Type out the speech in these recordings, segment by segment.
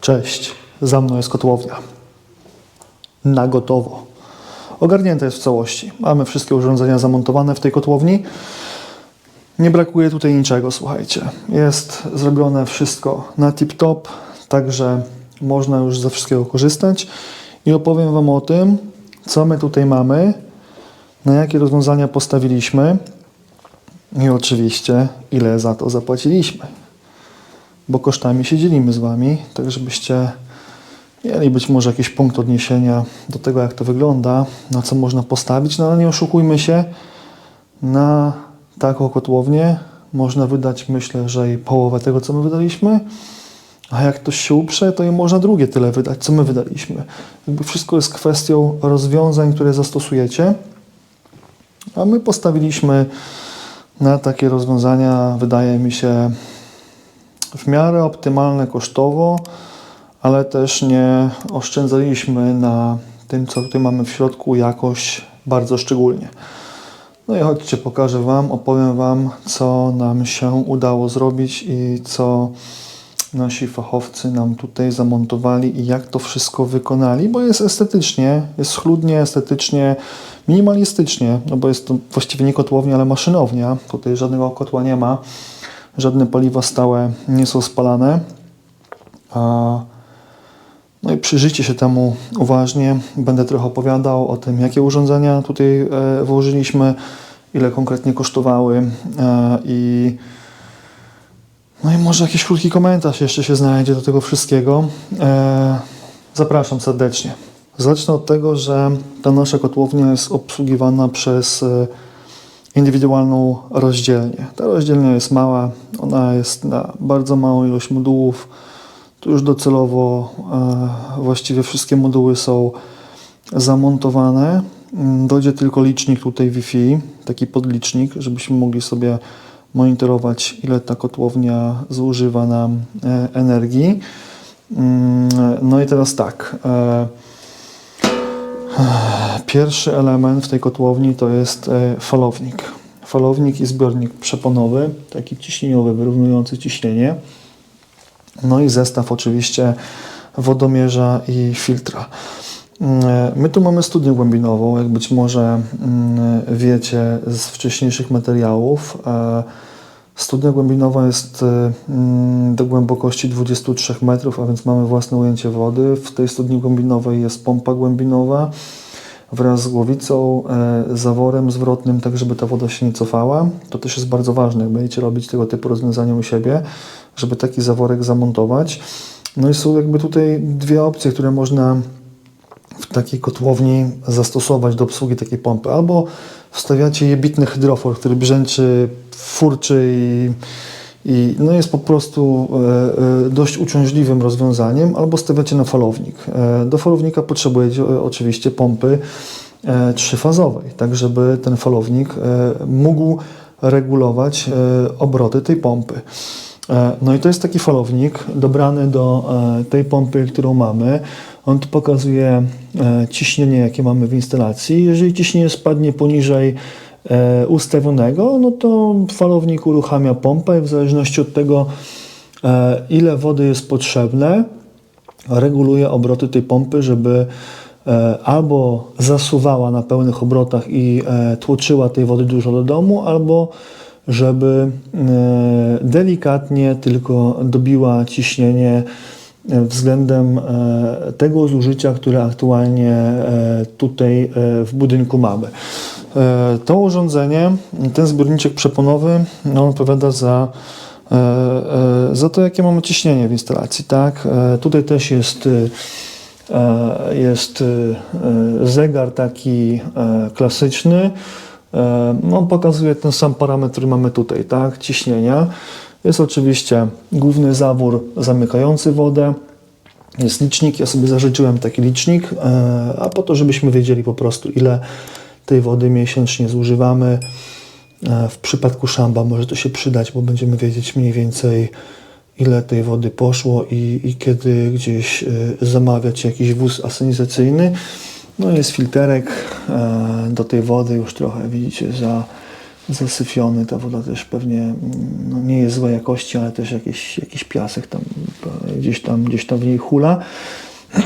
Cześć, za mną jest kotłownia. Na gotowo. Ogarnięta jest w całości. Mamy wszystkie urządzenia zamontowane w tej kotłowni. Nie brakuje tutaj niczego, słuchajcie. Jest zrobione wszystko na tip-top, także można już ze wszystkiego korzystać. I opowiem Wam o tym, co my tutaj mamy, na jakie rozwiązania postawiliśmy i oczywiście, ile za to zapłaciliśmy bo kosztami się dzielimy z Wami, tak żebyście mieli być może jakiś punkt odniesienia do tego, jak to wygląda, na co można postawić, no ale nie oszukujmy się, na taką kotłownię można wydać, myślę, że i połowę tego, co my wydaliśmy, a jak ktoś się uprze, to i można drugie tyle wydać, co my wydaliśmy. Jakby wszystko jest kwestią rozwiązań, które zastosujecie, a my postawiliśmy na takie rozwiązania, wydaje mi się, w miarę optymalne kosztowo, ale też nie oszczędzaliśmy na tym, co tutaj mamy w środku, jakoś bardzo szczególnie. No i chodźcie, pokażę Wam, opowiem Wam, co nam się udało zrobić i co nasi fachowcy nam tutaj zamontowali i jak to wszystko wykonali, bo jest estetycznie, jest schludnie, estetycznie, minimalistycznie, no bo jest to właściwie nie kotłownia, ale maszynownia. Tutaj żadnego kotła nie ma żadne paliwa stałe nie są spalane. No i przyjrzyjcie się temu uważnie. Będę trochę opowiadał o tym, jakie urządzenia tutaj e, włożyliśmy, ile konkretnie kosztowały e, i no i może jakiś krótki komentarz jeszcze się znajdzie do tego wszystkiego. E, Zapraszam serdecznie. Zacznę od tego, że ta nasza kotłownia jest obsługiwana przez indywidualną rozdzielnię. Ta rozdzielnia jest mała, ona jest na bardzo małą ilość modułów. Tu już docelowo e, właściwie wszystkie moduły są zamontowane. Mm, Dojdzie tylko licznik tutaj Wi-Fi, taki podlicznik, żebyśmy mogli sobie monitorować, ile ta kotłownia zużywa nam e, energii. Mm, No i teraz tak. E, Pierwszy element w tej kotłowni to jest e, falownik. Falownik i zbiornik przeponowy, taki ciśnieniowy, wyrównujący ciśnienie. No i zestaw oczywiście wodomierza i filtra. Mm, e, My tu mamy studnię głębinową, jak być może mm, wiecie z wcześniejszych materiałów. Studnia głębinowa jest e, mm, do głębokości 23 metrów, a więc mamy własne ujęcie wody. W tej studni głębinowej jest pompa głębinowa wraz z głowicą, e, zaworem zwrotnym, tak żeby ta woda się nie cofała. To też jest bardzo ważne, jak będziecie robić tego typu rozwiązania u siebie, żeby taki zaworek zamontować. No i są jakby tutaj dwie opcje, które można w takiej kotłowni zastosować do obsługi takiej pompy. Albo wstawiacie jebitny hydrofor, który brzęczy, furczy i, i no jest po prostu e, e, dość uciążliwym rozwiązaniem, albo stawiacie na falownik. E, do falownika potrzebujecie e, oczywiście pompy e, trzyfazowej, tak żeby ten falownik e, mógł regulować e, obroty tej pompy. E, No i to jest taki falownik dobrany do e, tej pompy, którą mamy. On tu pokazuje e, ciśnienie, jakie mamy w instalacji. Jeżeli ciśnienie spadnie poniżej e, ustawionego, no to falownik uruchamia pompę i w zależności od tego, e, ile wody jest potrzebne, reguluje obroty tej pompy, żeby albo zasuwała na pełnych obrotach i tłoczyła tej wody dużo do domu, albo żeby delikatnie tylko dobiła ciśnienie względem e, tego zużycia, które aktualnie e, tutaj e, w budynku mamy. To urządzenie, ten zbiorniczek przeponowy, no, on odpowiada za, za to, jakie mamy ciśnienie w instalacji. Tak? Tutaj też jest jest zegar taki klasyczny. No, on pokazuje ten sam parametr, który mamy tutaj, tak? Ciśnienia. Jest oczywiście główny zawór zamykający wodę. Jest licznik, ja sobie zażyczyłem taki licznik, e, a po to, żebyśmy wiedzieli po prostu, ile tej wody miesięcznie zużywamy. E, W przypadku szamba może to się przydać, bo będziemy wiedzieć mniej więcej, ile tej wody poszło i, i kiedy gdzieś e, zamawiać jakiś wóz asenizacyjny. No jest filterek do tej wody, już trochę widzicie za, zasyfiony. Ta woda też pewnie no, nie jest złej jakości, ale też jakiś, jakiś piasek tam gdzieś tam, gdzieś tam w niej hula.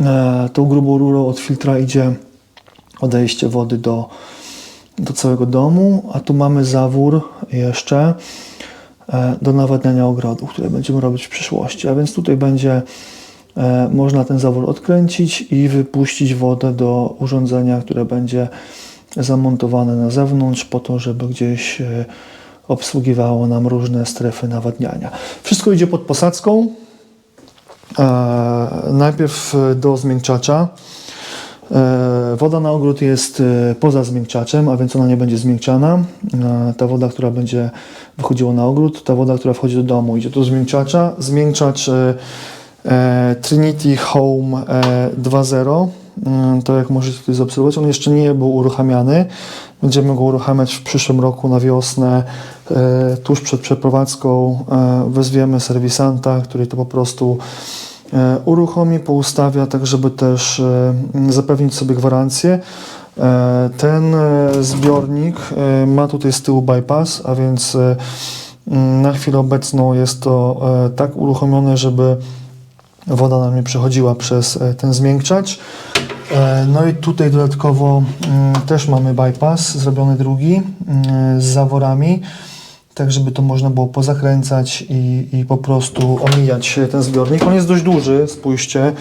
E, Tą grubą rurą od filtra idzie odejście wody do, do całego domu, a tu mamy zawór jeszcze e, do nawadniania ogrodu, które będziemy robić w przyszłości. A więc tutaj będzie e, można ten zawór odkręcić i wypuścić wodę do urządzenia, które będzie zamontowane na zewnątrz po to, żeby gdzieś e, obsługiwało nam różne strefy nawadniania. Wszystko idzie pod posadzką. E, najpierw e, do zmiękczacza. Woda na ogród jest poza zmiękczaczem, a więc ona nie będzie zmiękczana. Ta woda, która będzie wychodziła na ogród, ta woda, która wchodzi do domu, idzie do zmiękczacza. Zmiękczacz Trinity Home e, 2.0. E, To jak możecie tutaj zaobserwować, on jeszcze nie był uruchamiany. Będziemy go uruchamiać w przyszłym roku na wiosnę. E, Tuż przed przeprowadzką e, wezwiemy serwisanta, który to po prostu e, uruchomi, poustawia, tak żeby też zapewnić sobie gwarancję. Ten zbiornik ma tutaj z tyłu bypass, a więc e, m, na chwilę obecną jest to tak uruchomione, żeby woda nam nie przechodziła przez ten zmiękczacz. E, No i tutaj dodatkowo mm, też mamy bypass, zrobiony drugi mm, z zaworami, tak żeby to można było pozakręcać i, i po prostu omijać ten zbiornik. On jest dość duży, spójrzcie.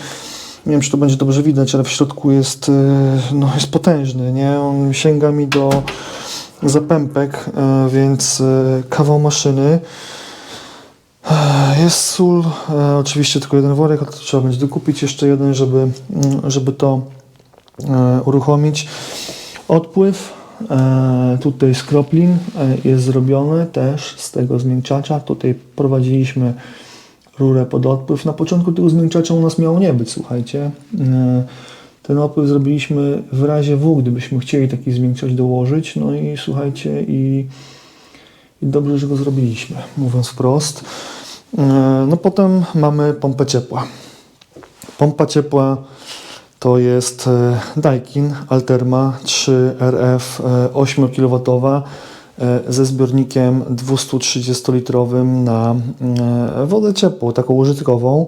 Nie wiem, czy to będzie dobrze widać, ale w środku jest, e, no, jest potężny, nie? On sięga mi do zapępek, e, więc kawał maszyny. Jest sól, oczywiście tylko jeden worek, ale to trzeba będzie dokupić jeszcze jeden, żeby, mm, żeby to uruchomić. Odpływ e, tutaj z kroplin e, jest zrobiony też z tego zmiękczacza. Tutaj prowadziliśmy rurę pod odpływ. Na początku tego zmiękczacza u nas miało nie być, słuchajcie. E, Ten odpływ zrobiliśmy w razie W, gdybyśmy chcieli taki zmiękczacz dołożyć. No i słuchajcie, i i dobrze, że go zrobiliśmy, mówiąc wprost. E, No potem mamy pompę ciepła. Pompa ciepła to jest e, Daikin Alterma 3RF 8 kW ze zbiornikiem 230-litrowym na e, wodę ciepłą, taką użytkową.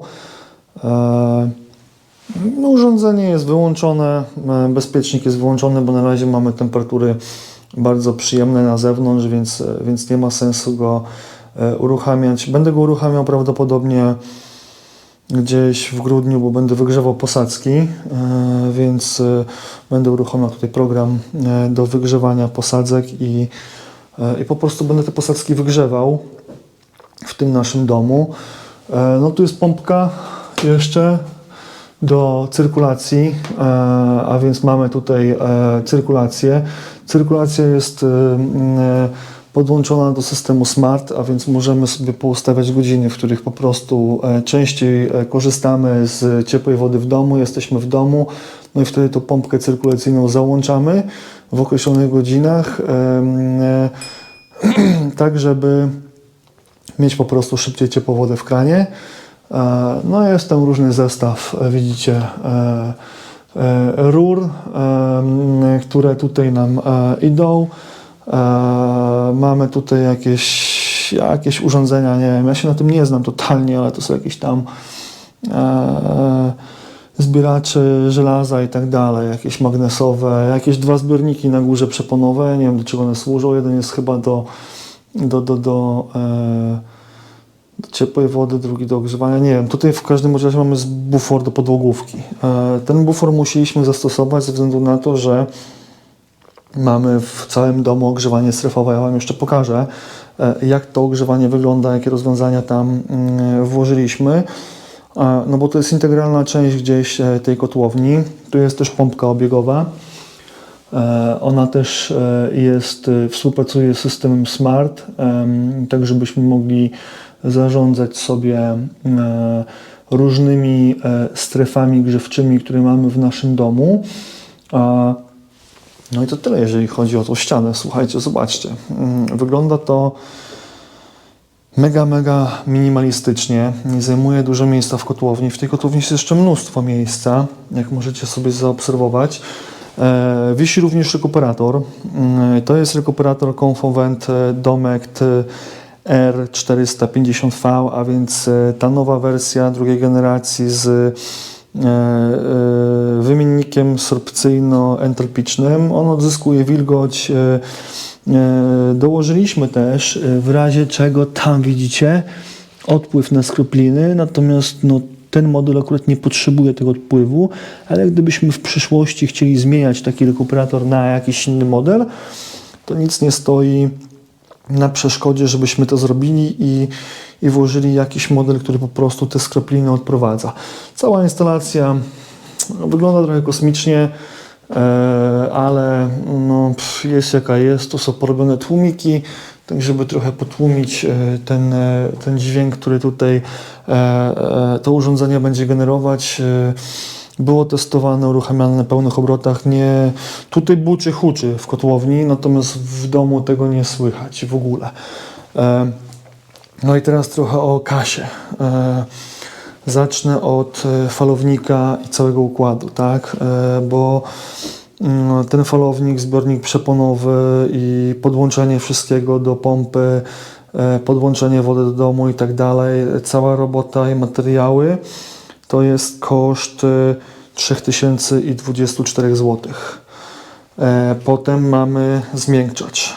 E, no, urządzenie jest wyłączone, bezpiecznik jest wyłączony, bo na razie mamy temperatury bardzo przyjemne na zewnątrz, więc, więc nie ma sensu go uruchamiać. Będę go uruchamiał prawdopodobnie gdzieś w grudniu, bo będę wygrzewał posadzki, e, więc e, będę uruchamiał tutaj program e, do wygrzewania posadzek i, i po prostu będę te posadzki wygrzewał w tym naszym domu. No tu jest pompka jeszcze do cyrkulacji, a więc mamy tutaj cyrkulację. Cyrkulacja jest podłączona do systemu smart, a więc możemy sobie poustawiać godziny, w których po prostu e, częściej e, korzystamy z ciepłej wody w domu, jesteśmy w domu, no i wtedy tą pompkę cyrkulacyjną załączamy w określonych godzinach, e, tak żeby mieć po prostu szybciej ciepłą wodę w kranie. No jest tam różny zestaw, widzicie, rur, które tutaj nam idą. E, Mamy tutaj jakieś, jakieś urządzenia, nie wiem, ja się na tym nie znam totalnie, ale to są jakieś tam e, zbieracze żelaza i tak dalej, jakieś magnesowe, jakieś dwa zbiorniki na górze przeponowe, nie wiem do czego one służą, jeden jest chyba do, do, do, do e, do ciepłej wody, drugi do ogrzewania. Nie wiem, tutaj w każdym razie mamy bufor do podłogówki. Ten bufor musieliśmy zastosować ze względu na to, że mamy w całym domu ogrzewanie strefowe. Ja Wam jeszcze pokażę, e, jak to ogrzewanie wygląda, jakie rozwiązania tam mm, włożyliśmy. E, No bo to jest integralna część gdzieś e, tej kotłowni. Tu jest też pompka obiegowa. Ona też jest, współpracuje z systemem Smart, tak żebyśmy mogli zarządzać sobie różnymi strefami grzewczymi, które mamy w naszym domu. No i to tyle, jeżeli chodzi o tą ścianę. Słuchajcie, zobaczcie. Mm, Wygląda to mega, mega minimalistycznie. Nie zajmuje dużo miejsca w kotłowni. W tej kotłowni jest jeszcze mnóstwo miejsca, jak możecie sobie zaobserwować. E, Wisi również rekuperator. Mm, To jest rekuperator Confovent Domect e, R450V, a więc e, ta nowa wersja drugiej generacji z wymiennikiem sorpcyjno-entropicznym. On odzyskuje wilgoć. e, e, Dołożyliśmy też, e, w razie czego tam widzicie, odpływ na skropliny, natomiast no, ten model akurat nie potrzebuje tego odpływu, ale gdybyśmy w przyszłości chcieli zmieniać taki rekuperator na jakiś inny model, to nic nie stoi na przeszkodzie, żebyśmy to zrobili i, i włożyli jakiś model, który po prostu te skropliny odprowadza. Cała instalacja no, wygląda trochę kosmicznie, e, ale no, jest jaka jest. Tu są porobione tłumiki, tak żeby trochę potłumić e, ten, e, ten dźwięk, który tutaj to urządzenie będzie generować. Było testowane, uruchamiane na pełnych obrotach. Nie, tutaj buczy, huczy w kotłowni, natomiast w domu tego nie słychać w ogóle. E, no i teraz trochę o kasie. E, Zacznę od e, falownika i całego układu, tak? Bo mm, ten falownik, zbiornik przeponowy i podłączenie wszystkiego do pompy, podłączenie wody do domu i tak dalej, cała robota i materiały to jest koszt e, 3024 zł. E, Potem mamy zmiękczacz.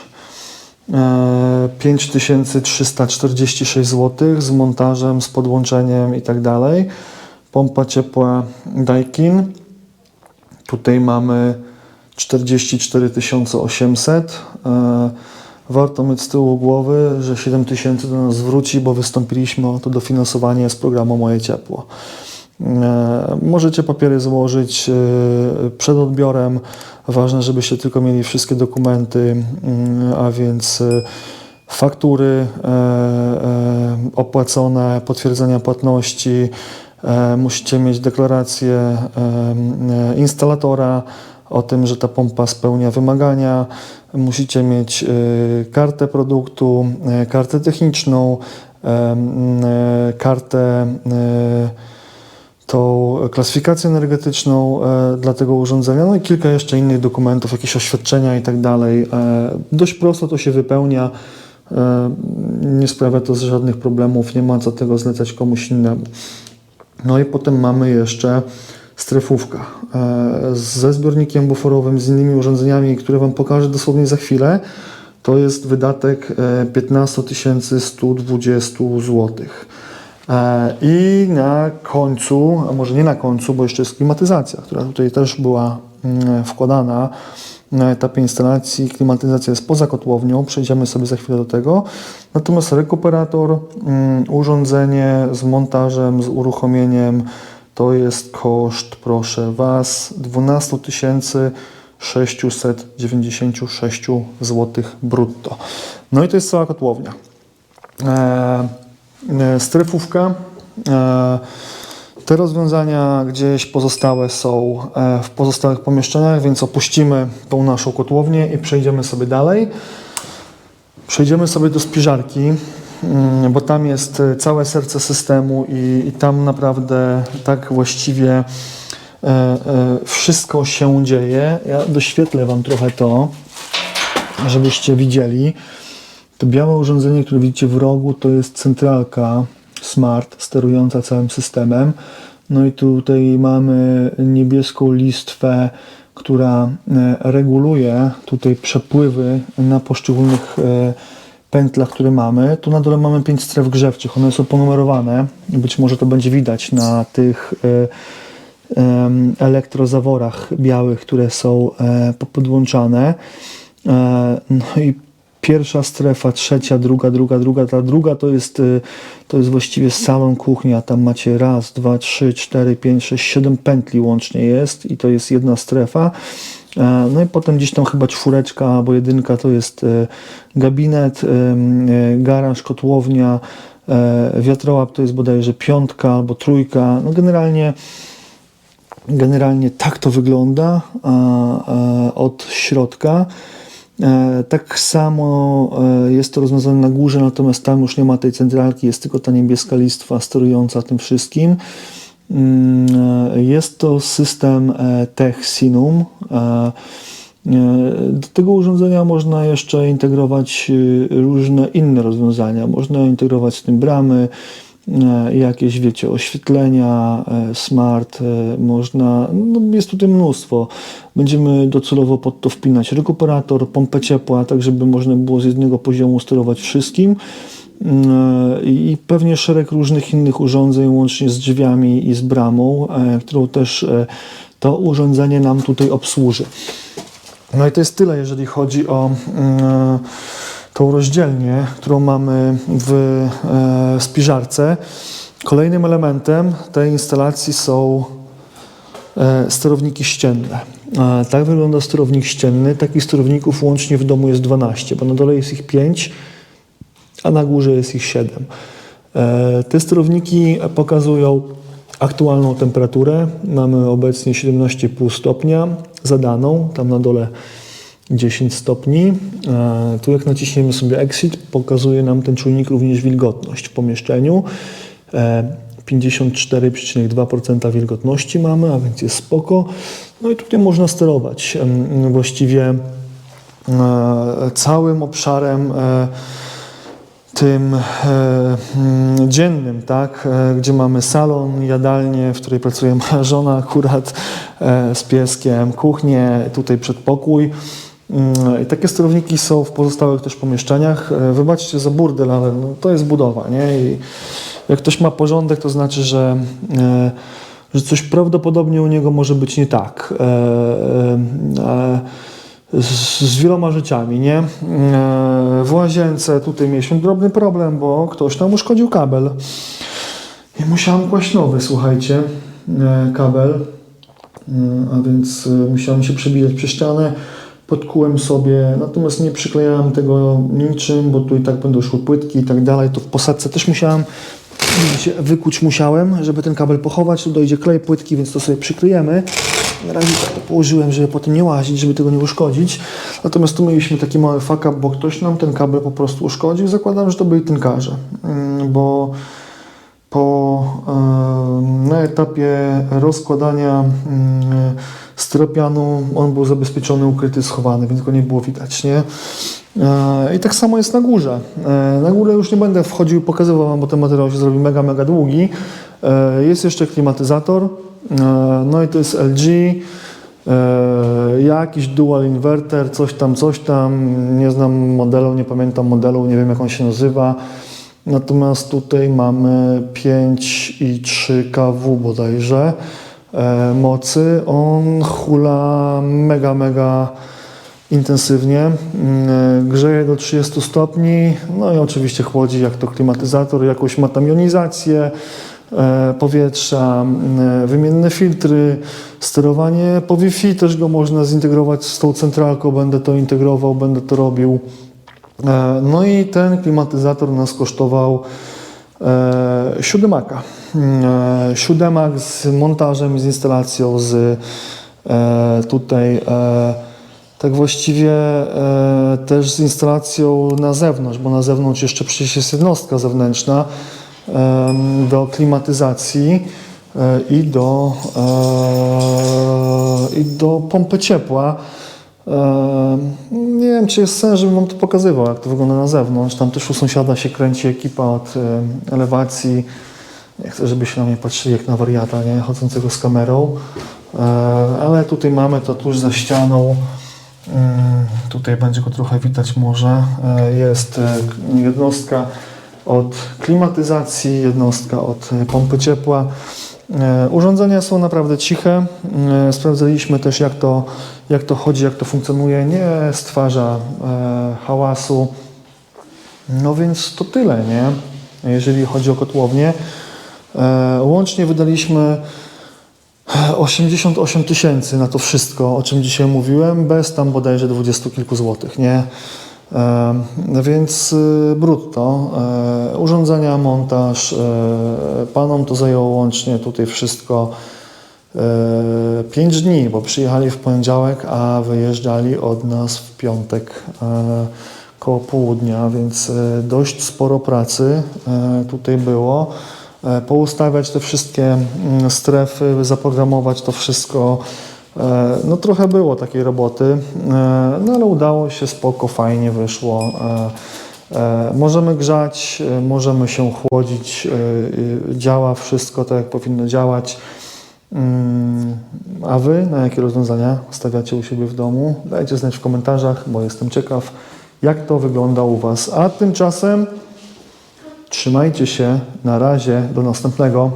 E, 5346 zł z montażem, z podłączeniem i tak dalej. Pompa ciepła Daikin. Tutaj mamy 44 800. E, Warto mieć z tyłu głowy, że 7000 do nas zwróci, bo wystąpiliśmy o to dofinansowanie z programu Moje Ciepło. E, Możecie papiery złożyć e, przed odbiorem. Ważne, żebyście tylko mieli wszystkie dokumenty, mm, a więc e, faktury opłacone, potwierdzenia płatności. Musicie mieć deklarację instalatora o tym, że ta pompa spełnia wymagania. Musicie mieć kartę produktu, kartę techniczną, kartę tą klasyfikację energetyczną e, dla tego urządzenia, no i kilka jeszcze innych dokumentów, jakieś oświadczenia i tak dalej. E, dość prosto to się wypełnia, e, nie sprawia to żadnych problemów, nie ma co tego zlecać komuś innemu. No i potem mamy jeszcze strefówka e, ze zbiornikiem buforowym, z innymi urządzeniami, które Wam pokażę dosłownie za chwilę. To jest wydatek e, 15 120 zł. E, I na końcu, a może nie na końcu, bo jeszcze jest klimatyzacja, która tutaj też była mm, wkładana na etapie instalacji. Klimatyzacja jest poza kotłownią, przejdziemy sobie za chwilę do tego. Natomiast rekuperator, mm, urządzenie z montażem, z uruchomieniem, to jest koszt, proszę Was, 12 696 zł brutto. No i to jest cała kotłownia. E, e, strefówka. E, te rozwiązania gdzieś pozostałe są e, w pozostałych pomieszczeniach, więc opuścimy tą naszą kotłownię i przejdziemy sobie dalej. Przejdziemy sobie do spiżarki, mm, bo tam jest e, całe serce systemu i, i tam naprawdę tak właściwie e, e, wszystko się dzieje. Ja doświetlę Wam trochę to, żebyście widzieli. To białe urządzenie, które widzicie w rogu, to jest centralka smart sterująca całym systemem. No i tutaj mamy niebieską listwę, która e, reguluje tutaj przepływy na poszczególnych e, pętlach, które mamy. Tu na dole mamy pięć stref grzewczych, one są ponumerowane. Być może to będzie widać na tych e, elektrozaworach białych, które są po- podłączane. No i pierwsza strefa, trzecia, druga, druga, druga. Ta druga to jest, y, to jest właściwie salon, kuchnia. Tam macie raz, dwa, trzy, cztery, pięć, sześć, siedem pętli łącznie jest i to jest jedna strefa. E, No i potem gdzieś tam chyba czwóreczka albo jedynka to jest e, gabinet, e, garaż, kotłownia, e, wiatrołap to jest bodajże piątka albo trójka. No generalnie Generalnie tak to wygląda od środka. E, tak samo e, jest to rozwiązane na górze, natomiast tam już nie ma tej centralki, jest tylko ta niebieska listwa sterująca tym wszystkim. Mm, e, Jest to system Tech Sinum. E, Do tego urządzenia można jeszcze integrować różne inne rozwiązania. Można integrować z tym bramy, jakieś, wiecie, oświetlenia, e, smart, e, można, no jest tutaj mnóstwo. Będziemy docelowo pod to wpinać rekuperator, pompę ciepła, tak żeby można było z jednego poziomu sterować wszystkim. I pewnie szereg różnych innych urządzeń, łącznie z drzwiami i z bramą, e, którą też e, to urządzenie nam tutaj obsłuży. No i to jest tyle, jeżeli chodzi o mm, tą rozdzielnię, którą mamy w e, spiżarce. Kolejnym elementem tej instalacji są e, sterowniki ścienne. E, Tak wygląda sterownik ścienny. Takich sterowników łącznie w domu jest 12, bo na dole jest ich 5, a na górze jest ich 7. E, Te sterowniki pokazują aktualną temperaturę. Mamy obecnie 17,5 stopnia zadaną, tam na dole 10 stopni. E, Tu jak naciśniemy sobie Exit, pokazuje nam ten czujnik również wilgotność w pomieszczeniu. E, 54,2% wilgotności mamy, a więc jest spoko. No i tutaj można sterować właściwie e, całym obszarem e, tym e, mm, dziennym, tak, e, gdzie mamy salon, jadalnię, w której pracuje moja żona akurat e, z pieskiem, kuchnię, tutaj przedpokój. Mm, I takie sterowniki są w pozostałych też pomieszczeniach. E, Wybaczcie za burdel, ale no, to jest budowa, nie? I jak ktoś ma porządek, to znaczy, że, e, że coś prawdopodobnie u niego może być nie tak. E, z, z wieloma rzeczami, nie? W łazience tutaj mieliśmy drobny problem, bo ktoś tam uszkodził kabel. I musiałem kłaść nowy, słuchajcie, kabel. E, A więc musiałem się przebijać przez ścianę. Podkułem sobie, natomiast nie przyklejałem tego niczym, bo tu i tak będą szły płytki i tak dalej. To w posadce też musiałem, widzicie, wykuć musiałem, żeby ten kabel pochować. Tu dojdzie klej płytki, więc to sobie przykryjemy. Na razie tak to położyłem, żeby potem nie łazić, żeby tego nie uszkodzić. Natomiast tu mieliśmy taki mały fuck up, bo ktoś nam ten kabel po prostu uszkodził. Zakładam, że to byli tynkarze, Mm, bo po na etapie rozkładania mm, styropianu on był zabezpieczony, ukryty, schowany, więc go nie było widać, nie? E, I tak samo jest na górze. E, Na górę już nie będę wchodził i pokazywał bo ten materiał się zrobi mega, mega długi. E, Jest jeszcze klimatyzator, no i to jest LG, jakiś dual inverter, coś tam, coś tam, nie znam modelu, nie pamiętam modelu, nie wiem jak on się nazywa. Natomiast tutaj mamy 5,3 kW bodajże mocy. On hula mega, mega intensywnie. Mm, Grzeje do 30 stopni. No i oczywiście chłodzi jak to klimatyzator. Jakąś ma tam jonizację e, powietrza, mm, wymienne filtry, sterowanie po Wi-Fi też go można zintegrować z tą centralką. Będę to integrował, będę to robił. E, No i ten klimatyzator nas kosztował e, siódemaka. E, Siódemak z montażem, z instalacją, z e, tutaj e, tak właściwie e, też z instalacją na zewnątrz, bo na zewnątrz jeszcze przecież jest jednostka zewnętrzna do klimatyzacji e, i do, e, i do pompy ciepła. Ehm, Nie wiem, czy jest sens, żebym wam to pokazywał, jak to wygląda na zewnątrz. Tam też u sąsiada się kręci ekipa od elewacji. Nie chcę, żebyście na mnie patrzyli jak na wariata, nie? Chodzącego z kamerą. Ehm, Ale tutaj mamy to tuż za ścianą. Mm, Tutaj będzie go trochę widać może. E, Jest e, jednostka od klimatyzacji, jednostka od e, pompy ciepła. E, Urządzenia są naprawdę ciche. E, Sprawdzaliśmy też, jak to, jak to chodzi, jak to funkcjonuje. Nie stwarza e, hałasu. No więc to tyle, nie? Jeżeli chodzi o kotłownię. Łącznie wydaliśmy 88 tysięcy na to wszystko, o czym dzisiaj mówiłem, bez tam bodajże 20 kilku złotych, nie? E, więc y, brutto. E, urządzenia, montaż, e, panom to zajęło łącznie tutaj wszystko 5 dni, bo przyjechali w poniedziałek, a wyjeżdżali od nas w piątek koło południa, więc dość sporo pracy tutaj było. poustawiać te wszystkie mm, strefy, zaprogramować to wszystko. E, No trochę było takiej roboty, e, no ale udało się, spoko, fajnie wyszło. E, Możemy grzać, możemy się chłodzić, działa wszystko tak, jak powinno działać. Mm, A Wy na jakie rozwiązania stawiacie u siebie w domu? Dajcie znać w komentarzach, bo jestem ciekaw, jak to wygląda u Was. A tymczasem trzymajcie się, na razie, do następnego.